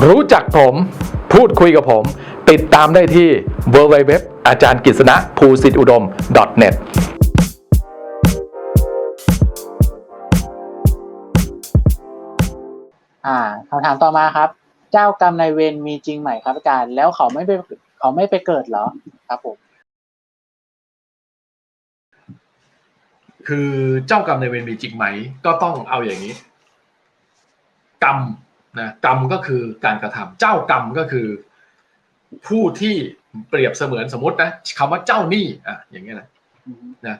รู้จักผม พูดคุยกับผม ติดตามได้ที่ www อาจารย์กฤษณะภูสิทธิอุดม .net อ่าคำถามต่อมาครับ เจ้ากรรมนายเวรมีจริงไหมครับอาจารย์ แล้วเขาไม่ไปเขาไม่ไปเกิดเหรอครับผมคือเจ้ากรรมในายเวรมีจริงไหม ก็ต้องเอาอย่างนี้ กรรม นะกรรมก็คือการกระทำเจ้ากรรมก็คือ ผู้ที่เปรียบเสมือนสมมตินะคำว่าเจ้าหนี้อะอย่างเงี้ยนะนะ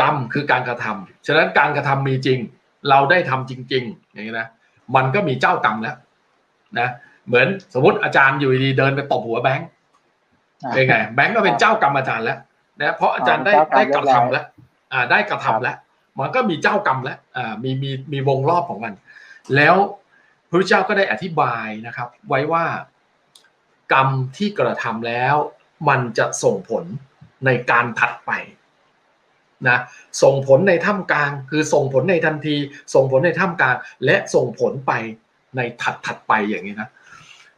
กรรมคือการกระทำฉะนั้นการกระทำมีจริง เราได้ทำจริง ๆ อย่างเงี้ยนะมันก็มีเจ้ากรรมแล้วนะเหมือนสมมติอาจารย์อยู่ดีๆเดินไปตบหัวแบงค์อ่าเป็นไงแบงค์ก็เป็นเจ้ากรรมอาจารย์แล้วนะเพราะอาจารย์ได้อ๋อได้เจ้ากรรมกระทำแล้ว อ่าได้กระทำครับแล้ว มันก็มีเจ้ากรรมแล้ว อ่ามีมีมีวงรอบของมัน แล้ว พระเจ้าก็ได้อธิบายนะครับ ไว้ว่ากรรมที่กระทำแล้ว มันจะส่งผลในการถัดไปนะส่งผลในท่ามกลาง คือส่งผลในทันที ส่งผลในท่ามกลาง และส่งผลไปในถัดถัดไปอย่างนี้นะ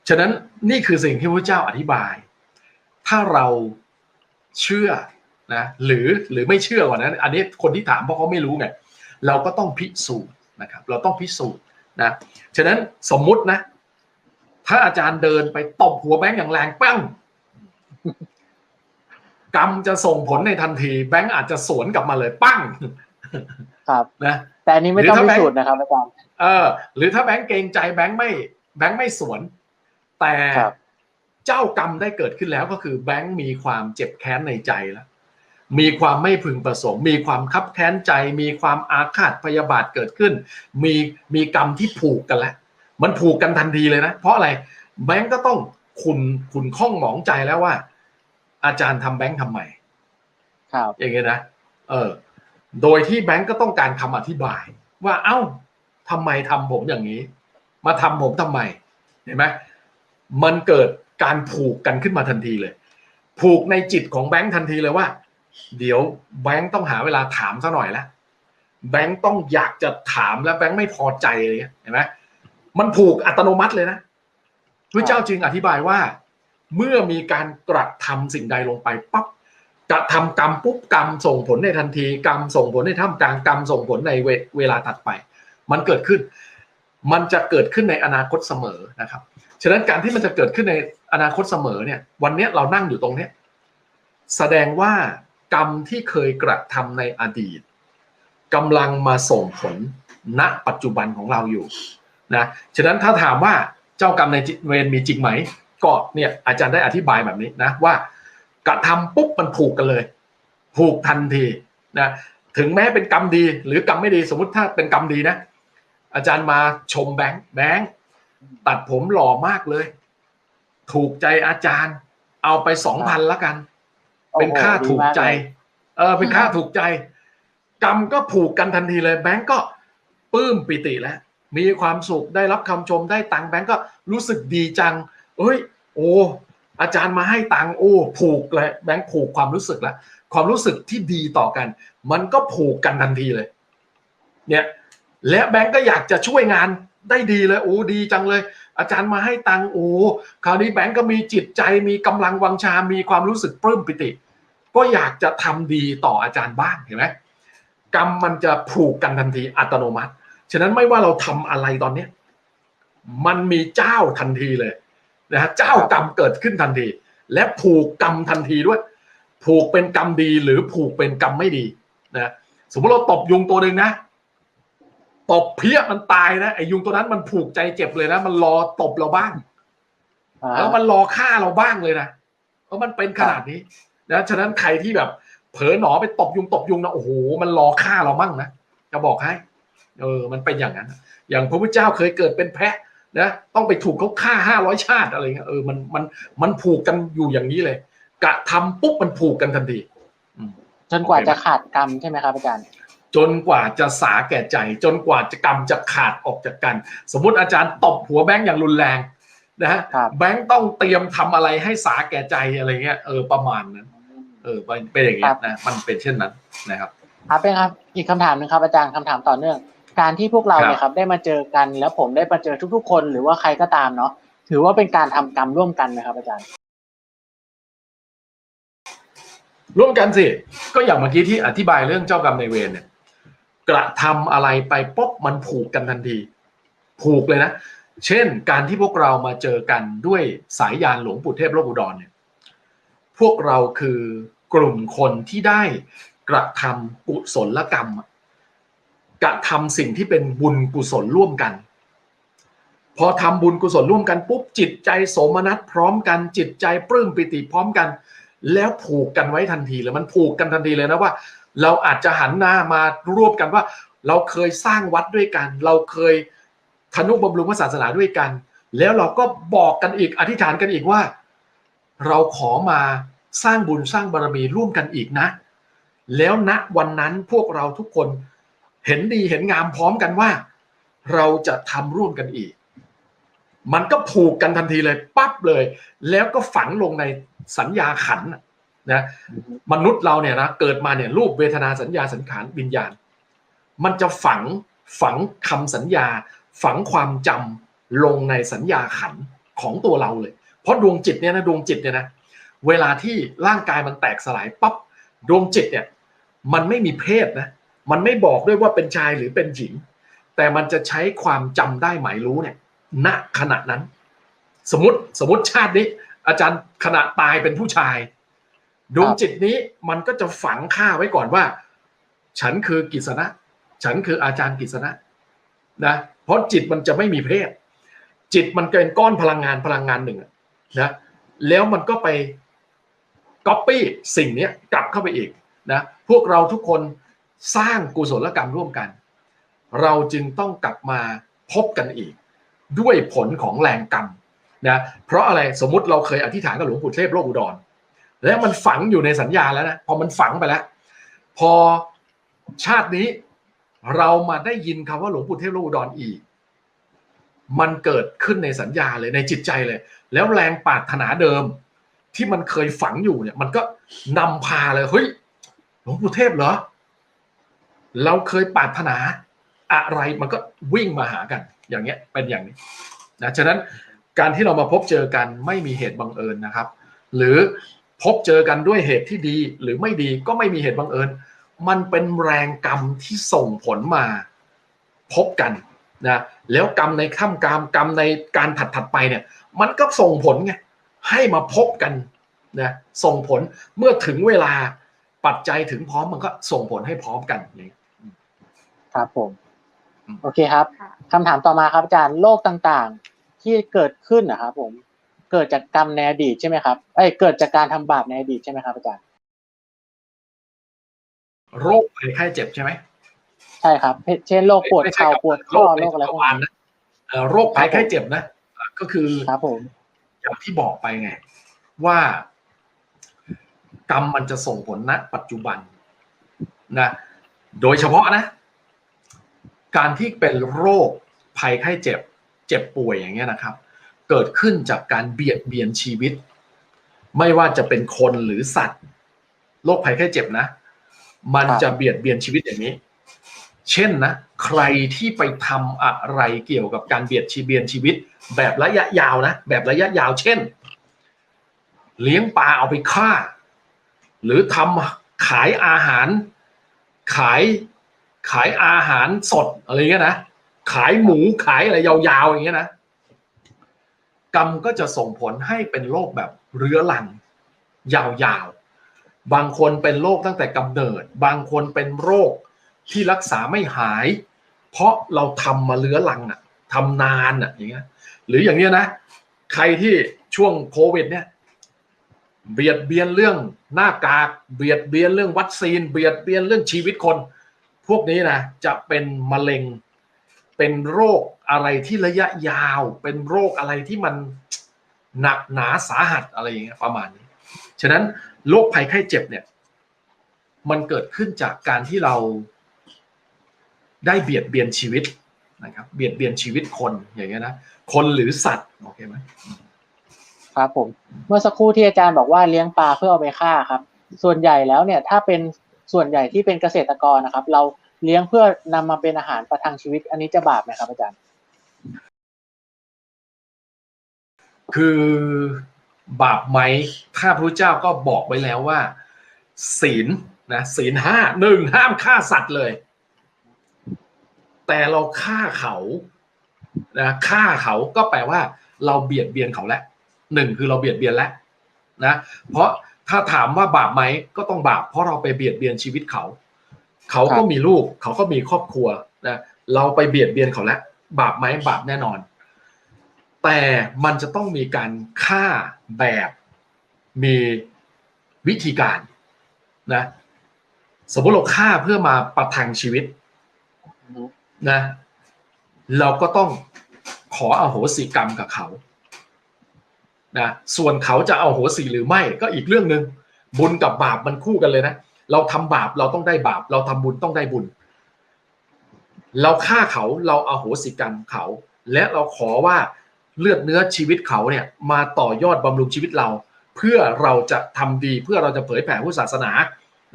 ฉะนั้นนี่คือสิ่งที่พระเจ้าอธิบาย ถ้าเราเชื่อนะหรือหรือไม่เชื่อกว่านั้น อันนี้คนที่ถามเพราะเขาไม่รู้ไงเราก็ต้องพิสูจน์นะครับ เราต้องพิสูจน์ นะฉะนั้นสมมุตินะ ถ้าอาจารย์เดินไปตบหัวแบงค์อย่างแรงปั้งกรรมจะส่งผลในทันที แบงค์อาจจะสวนกลับมาเลยปั้งครับนะแต่อันนี้ไม่ต้องหรือพิถ้าแบงค์สูจน์นะครับอาจารย์เออ หรือถ้าแบงค์เกรงใจแบงค์ไม่ แบงค์ไม่สวน แต่ครับเจ้ากรรมได้เกิดขึ้นแล้วก็คือแบงค์มีความเจ็บแค้นในใจแล้ว มีความไม่พึงประสงค์ มีความคับแค้นใจ มีความอาฆาตพยาบาทเกิดขึ้น มีมีกรรมที่ผูกกันแล้วมันผูกกันทันทีเลยนะ เพราะอะไรแบงค์ก็ต้องขุนขุนข้องหมองใจแล้วว่า อาจารย์ทำแบงค์ทำไมครับอย่างเงี้ยนะเออโดยที่แบงก์ก็ต้องการคำอธิบาย ว่าเอ้าทำไมทำผมอย่างนี้ มาทำผมทำไมเห็นไหมมันเกิดการผูกกันขึ้นมาทันทีเลย ผูกในจิตของแบงค์ทันทีเลยว่า เดี๋ยวแบงค์ต้องหาเวลาถามซะหน่อยละแบงค์ต้องอยากจะถามแล้วแบงค์ไม่พอใจเลยเห็นไหมมันผูกอัตโนมัติเลยนะพระเจ้าจึงอธิบายว่า เมื่อมีการกระทำสิ่งใดลงไปปั๊บกระทำกรรมปุ๊บกรรมส่งผลในทันทีกรรมส่งผลในท่ามกลางกรรมส่งผลในเวเวลาถัดไป มันเกิดขึ้น มันจะเกิดขึ้นในอนาคตเสมอนะครับฉะนั้นการที่มันจะเกิดขึ้นในอนาคตเสมอเนี่ย วันนี้เรานั่งอยู่ตรงเนี้ยแสดงว่า กรรมที่เคยกระทำในอดีตกำลังมาส่งผลณปัจจุบันของเราอยู่นะฉะนั้นถ้าถามว่าเจ้ากรรมในเวรมีจริงไหมก็เนี่ยอาจารย์ได้อธิบายแบบนี้นะว่ากระทำปุ๊บมันผูกกันเลย ผูกทันทีนะถึงแม้เป็นกรรมดีหรือกรรมไม่ดีสมมติถ้าเป็นกรรมดีนะ อาจารย์มาชมแบงค์แบงค์ตัดผมหล่อมากเลย ถูกใจอาจารย์ เอาไปสองพันละกัน เป็นค่าถูกใจ เออ เป็นค่าถูกใจ กรรมก็ผูกกันทันทีเลย แบงค์ก็ปลื้มปิติแล้ว มีความสุขได้รับคำชมได้ตังค์แบงค์ก็รู้สึกดีจัง เอ้ย โอ้อาจารย์มาให้ตังค์โอ้ผูกเลยแบงค์ผูกความรู้สึกแล้วความรู้สึกที่ดีต่อกัน มันก็ผูกกันทันทีเลย เนี่ยและแบงค์ก็อยากจะช่วยงานได้ดีเลยโอ้ดีจังเลย อาจารย์มาให้ตังค์โอ้คราวนี้แบงค์ก็มีจิตใจมีกำลังวังชา มีความรู้สึกปลื้มปิติ ก็อยากจะทำดีต่ออาจารย์บ้างเห็นไหมกรรมมันจะผูกกันทันทีอัตโนมัติ ฉะนั้นไม่ว่าเราทำอะไรตอนเนี้ยมันมีเจ้าทันทีเลยนะฮะเจ้ากรรมเกิดขึ้นทันที และผูกกรรมทันทีด้วย ผูกเป็นกรรมดีหรือผูกเป็นกรรมไม่ดีนะสมมติเราตบยุงตัวหนึ่งนะตบเพี้ยมันตายนะไอ้ยุงตัวนั้นมันผูกใจเจ็บเลยนะ มันรอตบเราบ้างอ่าแล้วมันรอฆ่าเราบ้างเลยนะเพราะมันเป็นขนาดนี้ นะฉะนั้นใครที่แบบเผลอหนอไปตบยุงตบยุงนะโอ้โหมันรอฆ่าเรามั่งนะจะบอกให้ เออ มันเป็นอย่างนั้น อย่างพระพุทธเจ้าเคยเกิดเป็นแพะนะต้องไปถูกเขาฆ่าห้าร้อยชาติอะไรเงี้ยเออมันมันมันผูกกันอยู่อย่างนี้เลยกระทำปุ๊บมันผูกกันทันทีจนกว่าจะขาดกรรมใช่ไหมครับอาจารย์จนกว่าจะสาแก่ใจ จนกว่าจะกรรมจะขาดออกจากกัน สมมุติอาจารย์ตบหัวแบงค์อย่างรุนแรงนะฮะครับแบงค์ต้องเตรียมทำอะไรให้สาแก่ใจอะไรเงี้ยเออประมาณนั้น เออเป็นเป็นอย่างเงี้ยนะมันเป็นเช่นนั้นนะครับครับเป็นครับอีกคำถามหนึ่งครับอาจารย์คำถามต่อเนื่อง การที่พวกเราครับเนี่ยครับ ได้มาเจอกันแล้วผมได้มาเจอทุก ๆ คนหรือว่าใครก็ตามเนาะถือว่าเป็นการทำกรรมร่วมกันไหมครับ อาจารย์ ร่วมกันสิก็อย่างเมื่อกี้ที่อธิบายเรื่องเจ้ากรรมนายเวรเนี่ย กระทำอะไรไปป๊บมันผูกกันทันที ผูกเลยนะเช่น การที่พวกเรามาเจอกันด้วยสายยานหลวงปู่เทพโลกอุดรเนี่ย พวกเราคือกลุ่มคนที่ได้กระทำกุศลกรรม กระทำสิ่งที่เป็นบุญกุศลร่วมกัน พอทำบุญกุศลร่วมกันปุ๊บจิตใจโสมนัสพร้อมกันจิตใจปลื้มปิติพร้อมกัน แล้วผูกกันไว้ทันทีเลยมันผูกกันทันทีเลยนะว่า เราอาจจะหันหน้ามารวบกันว่า เราเคยสร้างวัดด้วยกัน เราเคยทนุบำรุงพระศาสนาด้วยกัน แล้วเราก็บอกกันอีกอธิษฐานกันอีกว่า เราขอมาสร้างบุญสร้างบารมีร่วมกันอีกนะ แล้วณวันนั้นพวกเราทุกคนเห็นดีเห็นงามพร้อมกันว่า เราจะทำร่วมกันอีก มันก็ผูกกันทันทีเลยปั๊บเลย แล้วก็ฝังลงในสัญญาขันนะมนุษย์เราเนี่ยนะเกิดมาเนี่ยรูปเวทนาสัญญาสังขารวิญญาณ มันจะฝังฝังคำสัญญา ฝังความจำลงในสัญญาขันของตัวเราเลย เพราะดวงจิตเนี่ยนะดวงจิตเนี่ยนะเวลาที่ร่างกายมันแตกสลายปั๊บดวงจิตเนี่ยมันไม่มีเพศนะมันไม่บอกด้วยว่าเป็นชายหรือเป็นหญิง แต่มันจะใช้ความจำได้หมายรู้เนี่ยณขณะนั้น สมมติสมมติชาตินี้ อาจารย์ขณะตายเป็นผู้ชาย ดวงจิตนี้มันก็จะฝังค่าไว้ก่อนว่า ฉันคือกิษณะ ฉันคืออาจารย์กิษณะนะเพราะจิตมันจะไม่มีเพศ จิตมันเป็นก้อนพลังงานพลังงานหนึ่ง นะแล้วมันก็ไปก๊อปปี้สิ่งนี้กลับเข้าไปอีกนะพวกเราทุกคนสร้างกุศลกรรมร่วมกัน เราจึงต้องกลับมาพบกันอีก ด้วยผลของแรงกรรมนะเพราะอะไรสมมติเราเคยอธิษฐานกับหลวงปู่เทพโลกอุดร แล้วมันฝังอยู่ในสัญญาแล้วนะพอมันฝังไปแล้ว พอชาตินี้เรามาได้ยินคำว่าหลวงปู่เทพโลกอุดรอีก มันเกิดขึ้นในสัญญาเลยในจิตใจเลย แล้วแรงปรารถนาเดิม ที่มันเคยฝังอยู่เนี่ย มันก็นำพาเลยเฮ้ยหลวงปู่เทพเหรอ เราเคยปรารถนาอะไรมันก็วิ่งมาหากัน อย่างเงี้ยเป็นอย่างนี้นะฉะนั้นการที่เรามาพบเจอกันไม่มีเหตุบังเอิญนะครับ หรือพบเจอกันด้วยเหตุที่ดีหรือไม่ดีก็ไม่มีเหตุบังเอิญ มันเป็นแรงกรรมที่ส่งผลมาพบกัน นะแล้วกรรมในข้ามกรรมกรรมในการถัดถัดๆไปเนี่ย มันก็ส่งผลไงให้มาพบกันนะส่งผลเมื่อถึงเวลาปัจจัยถึงพร้อมมันก็ส่งผลให้พร้อมกันอย่างนี้ครับผมอืมโอเคครับค่ะคำถามต่อมาครับอาจารย์โรคต่างๆ ที่เกิดขึ้นนะครับผมเกิดจากกรรมในอดีตใช่ไหมครับเอ้ยเกิดจากการทำบาปในอดีตใช่ไหมครับอาจารย์โรคภัยไข้เจ็บใช่ไหม ใช่ครับ เช่นโรคปวดไม่ใช่เข่ากับปวดข้อในโรคอะไรพวกจักรวาลนี้นะเอ่อโรคภัยไข้เจ็บนะ ก็คือครับผมอย่างที่บอกไปไง ว่ากรรมมันจะส่งผลณปัจจุบันนะ โดยเฉพาะนะ การที่เป็นโรคภัยไข้เจ็บ เจ็บป่วยอย่างเงี้ยนะครับ เกิดขึ้นจากการเบียดเบียนชีวิต ไม่ว่าจะเป็นคนหรือสัตว์โรคภัยไข้เจ็บนะ มันจะเบียดเบียนชีวิตอย่างนี้ เช่นนะใครที่ไปทำอะไรเกี่ยวกับการเบียดชีเบียนชีวิต แบบระยะยาวนะ แบบระยะยาว เช่น เลี้ยงปลาเอาไปฆ่า หรือทำขายอาหาร ขายขายอาหารสดอะไรเงี้ยนะขายหมูขายอะไรยาวๆอย่างเงี้ยนะกรรมก็จะส่งผลให้เป็นโรคแบบเรื้อรัง ยาวๆ บางคนเป็นโรคตั้งแต่กำเนิด บางคนเป็นโรค ที่รักษาไม่หาย เพราะเราทำมาเรื้อรังอะทำนานอะอย่างเงี้ย หรืออย่างเนี้ยนะ ใครที่ช่วงโควิด เนี่ยเบียดเบียนเรื่องหน้ากากเบียดเบียนเรื่องวัคซีน เบียดเบียนเรื่องชีวิตคน พวกนี้นะจะเป็นมะเร็ง เป็นโรคอะไรที่ระยะยาว เป็นโรคอะไรที่มันหนักหนาสาหัสอะไรอย่างเงี้ยประมาณนี้ ฉะนั้นโรคภัยไข้เจ็บเนี่ย มันเกิดขึ้นจากการที่เรา ได้เบียดเบียนชีวิตนะครับเบียดเบียนชีวิตคนอย่างเงี้ยนะคนหรือสัตว์โอเคไหมครับผม เมื่อสักครู่ที่อาจารย์บอกว่าเลี้ยงปลาเพื่อเอาไปฆ่าครับ ส่วนใหญ่แล้วเนี่ยถ้าเป็นส่วนใหญ่ที่เป็นเกษตรกรนะครับ เราเลี้ยงเพื่อนำมาเป็นอาหารประทังชีวิต อันนี้จะบาปไหมครับอาจารย์ คือบาปไหมถ้าพระเจ้าก็บอกไว้แล้วว่า ศีลนะศีลห้าหนึ่งห้ามฆ่าสัตว์เลย แต่เราฆ่าเขานะฆ่าเขาก็แปลว่า เราเบียดเบียนเขาแล้วหนึ่งคือเราเบียดเบียนแล้วนะเพราะถ้าถามว่าบาปไหมก็ต้องบาปเพราะเราไปเบียดเบียนชีวิตเขา เขาก็มีลูก เขาก็มีครอบครัวนะเราไปเบียดเบียนเขาแล้วบาปไหมบาปแน่นอน แต่มันจะต้องมีการฆ่าแบบมีวิธีการนะสมมติเราฆ่าเพื่อมาประทังชีวิต นะ เราก็ต้องขออโหสิกรรมกับเขานะส่วนเขาจะเอาโหสิหรือไม่ก็อีกเรื่องหนึ่งบุญกับบาปมันคู่กันเลยนะ เราทำบาปเราต้องได้บาป เราทำบุญต้องได้บุญ เราฆ่าเขาเราเอาโหสิกรรมเขา และเราขอว่าเลือดเนื้อชีวิตเขาเนี่ยมาต่อยอดบำรุงชีวิตเรา เพื่อเราจะทำดีเพื่อเราจะเผยแผ่พุทธศาสนา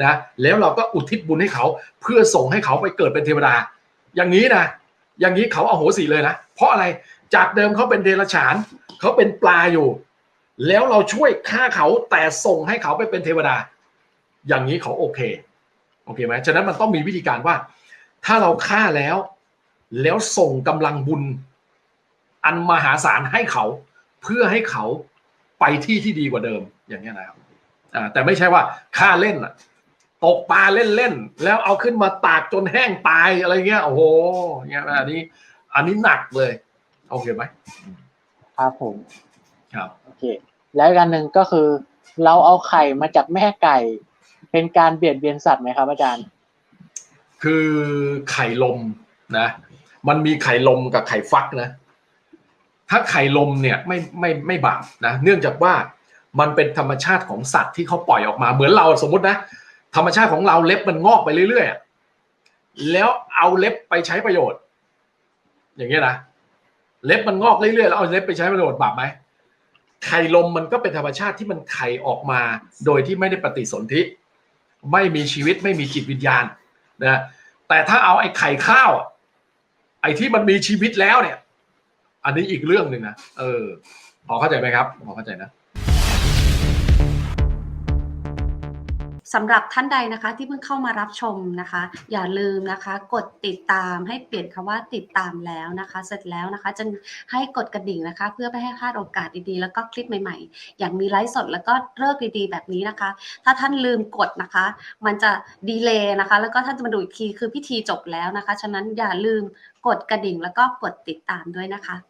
นะแล้วเราก็อุทิศบุญให้เขาเพื่อส่งให้เขาไปเกิดเป็นเทวดา อย่างนี้นะอย่างนี้เขาเอาโหสิเลยนะ เพราะอะไรจากเดิมเขาเป็นเดรัจฉานเขาเป็นปลาอยู่ แล้วเราช่วยฆ่าเขาแต่ส่งให้เขาไปเป็นเทวดา อย่างนี้เขาโอเคโอเคไหมฉะนั้นมันต้องมีวิธีการว่า ถ้าเราฆ่าแล้ว แล้วส่งกำลังบุญ อันมหาศาลให้เขาเพื่อให้เขาไปที่ที่ดีกว่าเดิมอย่างนี้นะครับแต่ไม่ใช่ว่าฆ่าเล่นอะ ตกปลาเล่นๆแล้วเอาขึ้นมาตากจนแห้งตายอะไรเงี้ยโอ้โหเงี้ยอันนี้ อันนี้หนักเลยโอเคไหมครับผมครับโอเค แล้วอีกอันหนึ่งก็คือ เราเอาไข่มาจากแม่ไก่ เป็นการเบียดเบียนสัตว์ไหมครับ อาจารย์ คือไข่ลมนะ มันมีไข่ลมกับไข่ฟักนะ ถ้าไข่ลมเนี่ยไม่ไม่ไม่บาปนะ เนื่องจากว่ามันเป็นธรรมชาติของสัตว์ที่เขาปล่อยออกมาเหมือนเราสมมตินะ ธรรมชาติของเราเล็บมันงอกไปเรื่อยๆแล้วเอาเล็บไปใช้ประโยชน์ อย่างเงี้ยนะเล็บมันงอกเรื่อยๆแล้วเอาเล็บไปใช้ประโยชน์บาปไหมไข่ลมมันก็เป็นธรรมชาติที่มันไข่ออกมา โดยที่ไม่ได้ปฏิสนธิไม่มีชีวิตไม่มีจิตวิญญาณนะแต่ถ้าเอาไอ้ไข่ข้าวไอ้ที่มันมีชีวิตแล้วเนี่ย อันนี้อีกเรื่องหนึ่งนะเออพอเข้าใจไหมครับพอเข้าใจนะ สำหรับท่านใดนะคะที่เพิ่งเข้ามารับชมนะคะ อย่าลืมนะคะ กดติดตามให้เปลี่ยนคำว่าติดตามแล้วนะคะ เสร็จแล้วนะคะจะให้กดกระดิ่งนะคะ เพื่อไม่ให้พลาดโอกาสดีๆ แล้วก็คลิปใหม่ๆ อย่างมีไลฟ์สดแล้วก็เลิกดีๆ แบบนี้นะคะ ถ้าท่านลืมกดนะคะ มันจะดีเลย์นะคะ แล้วก็ท่านจะมาดูอีกทีคือพิธีจบแล้วนะคะ ฉะนั้นอย่าลืมกดกระดิ่งแล้วก็กดติดตามด้วยนะคะ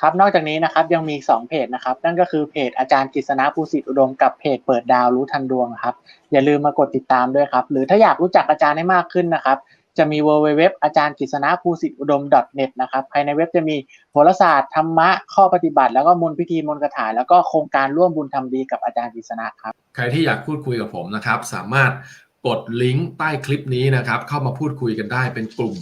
ครับนอกจากนี้นะครับยังมีสองเพจนะครับ นั่นก็คือเพจอาจารย์กฤษณะภูสิทธิอุดมกับเพจเปิดดาวรู้ทันดวงครับ อย่าลืมมากดติดตามด้วยครับ หรือถ้าอยากรู้จักอาจารย์ให้มากขึ้นนะครับ จะมี w w w อาจารย์กฤษณะภูสิทธิอุดม .net นะครับภายในเว็บจะมีโหราศาสตร์ธรรมะข้อปฏิบัติ แล้วก็มนต์พิธีมนต์คาถาแล้วก็โครงการร่วมบุญทำดีกับอาจารย์กฤษณะครับใครที่อยากพูดคุยกับผมนะครับ สามารถ กดลิงก์ใต้คลิปนี้นะครับ เข้ามาพูดคุยกันได้เป็นกลุ่ม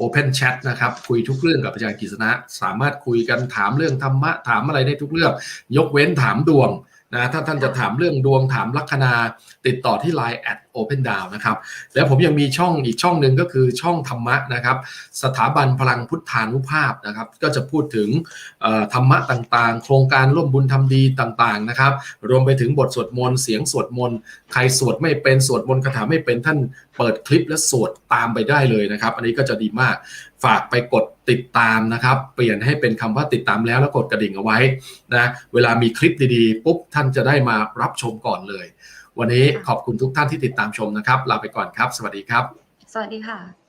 Open Chat นะครับ คุยทุกเรื่องกับอาจารย์กฤษณะ สามารถคุยกันถามเรื่องธรรมะ ถามอะไรได้ทุกเรื่อง ยกเว้นถามดวงนะถ้าท่านจะถามเรื่องดวงถามลัคนา ติดต่อที่ Line at Open Down นะครับ แล้วผมยังมีช่องอีกช่องหนึ่งก็คือช่องธรรมะนะครับ สถาบันพลังพุทธานุภาพนะครับ ก็จะพูดถึงธรรมะต่างๆ โครงการร่วมบุญทำดีต่างๆนะครับ รวมไปถึงบทสวดมนต์เสียงสวดมนต์ใครสวดไม่เป็นสวดมนต์คาถาไม่เป็นท่านเปิดคลิปและสวดตามไปได้เลยนะครับ อันนี้ก็จะดีมากฝากไปกดติดตามนะครับ เปลี่ยนให้เป็นคำว่าติดตามแล้วแล้วกดกระดิ่งเอาไว้นะเวลามีคลิปดีๆ ปุ๊บท่านจะได้มารับชมก่อนเลย วันนี้ขอบคุณทุกท่านที่ติดตามชมนะครับ ลาไปก่อนครับ สวัสดีครับ สวัสดีค่ะ